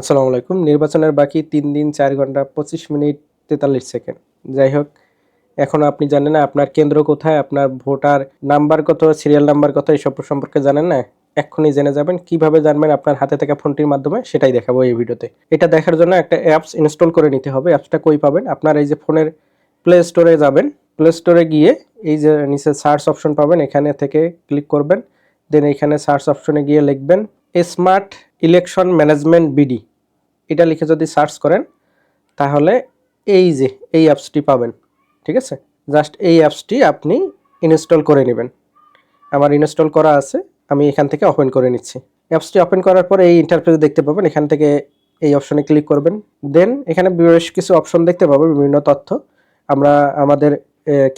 আসসালামু আলাইকুম। নির্বাচনের বাকি তিন দিন চার ঘণ্টা পঁচিশ মিনিট তেতাল্লিশ সেকেন্ড। যাই হোক, এখন আপনি জানেন না আপনার কেন্দ্র কোথায়, আপনার ভোটার নাম্বার কত, সিরিয়াল নাম্বার কত এইসব সম্পর্কে জানেন না? এক্ষুনি জেনে যাবেন, কীভাবে জানবেন আপনার হাতে থাকা ফোনটির মাধ্যমে, সেটাই দেখাবো এই ভিডিওতে। এটা দেখার জন্য একটা অ্যাপস ইনস্টল করে নিতে হবে, অ্যাপসটা কই পাবেন? আপনার এই যে ফোনের প্লে স্টোরে যাবেন। প্লে স্টোরে গিয়ে এই যে নিচে সার্চ অপশন পাবেন, এখানে থেকে ক্লিক করবেন। দেন এখানে সার্চ অপশনে গিয়ে লিখবেন, স্মার্ট ইলেকশন ম্যানেজমেন্ট বিডি। এটা লিখে যদি সার্চ করেন, তাহলে এই যে, এই অ্যাপসটি পাবেন, ঠিক আছে? জাস্ট এই অ্যাপসটি আপনি ইনস্টল করে নেবেন। আমার ইনস্টল করা আছে, আমি এখান থেকে ওপেন করে নিচ্ছি। অ্যাপসটি ওপেন করার পর এই ইন্টারফেস দেখতে পাবেন, এখান থেকে এই অপশনে ক্লিক করবেন। দেন এখানে বেশ কিছু অপশন দেখতে পাবেন বিভিন্ন তথ্য। আমরা, আমাদের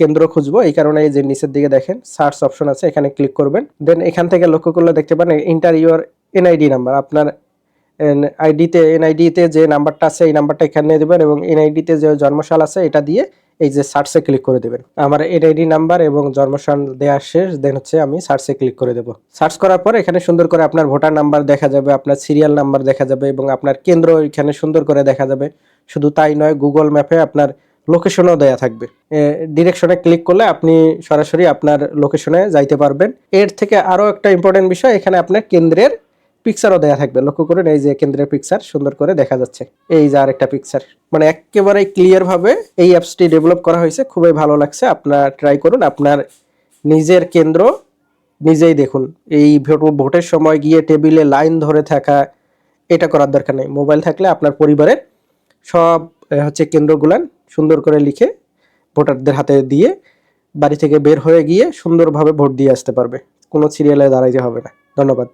কেন্দ্র খুঁজবো, এই কারণে যে নিচের দিকে দেখেন সার্চ অপশন আছে, এখানে ক্লিক করবেন। দেন এখান থেকে লক্ষ্য করলে দেখতে পারেন ইন্টার ইউর এনআইডি নাম্বার আপনার আইডিতে, এনআইডিতে যে নাম্বারটা আছে, এই নাম্বারটা এখানে দেবেন এবং এনআইডিতে যে জন্মসাল আছে, এটা দিয়ে এই যে সার্চে ক্লিক করে দেবেন। আমার এনআইডি নাম্বার এবং জন্মসাল দেওয়া শেষ, দেন হচ্ছে আমি সার্চে ক্লিক করে দেবো। সার্চ করার পর এখানে সুন্দর করে আপনার ভোটার নাম্বার দেখা যাবে, আপনার সিরিয়াল নাম্বার দেখা যাবে এবং আপনার কেন্দ্র এখানে সুন্দর করে দেখা যাবে। শুধু তাই নয়, গুগল ম্যাপে আপনার লোকেশনও দেয়া থাকবে। ডিরেকশনে ক্লিক করলে আপনি সরাসরি আপনার লোকেশনে যাইতে পারবেন। এর থেকে আরও একটা ইম্পর্টেন্ট বিষয়, এখানে আপনার কেন্দ্রের পিকচারও দেয়া থাকবে। লক্ষ্য করুন, এই যে কেন্দ্রের পিকচার সুন্দর করে দেখা যাচ্ছে। এই যে আরেকটা পিকচার মানে একেবারে ক্লিয়ার ভাবে এই অ্যাপসটি ডেভেলপ করা হয়েছে, খুবই ভালো লাগছে। আপনার ট্রাই করুন, আপনার নিজের কেন্দ্র নিজেই দেখুন। এই ভোট- ভোটের সময় গিয়ে টেবিলে লাইন ধরে থাকা, এটা করার দরকার নেই। মোবাইল থাকলে আপনার পরিবারের সব হচ্ছে কেন্দ্রগুলান সুন্দর করে লিখে ভোটারদের হাতে দিয়ে বাড়ি থেকে বের হয়ে গিয়ে সুন্দরভাবে ভোট দিয়ে আসতে পারবে। কোনো সিরিয়ালে দাঁড়াইতে হবে না। ধন্যবাদ।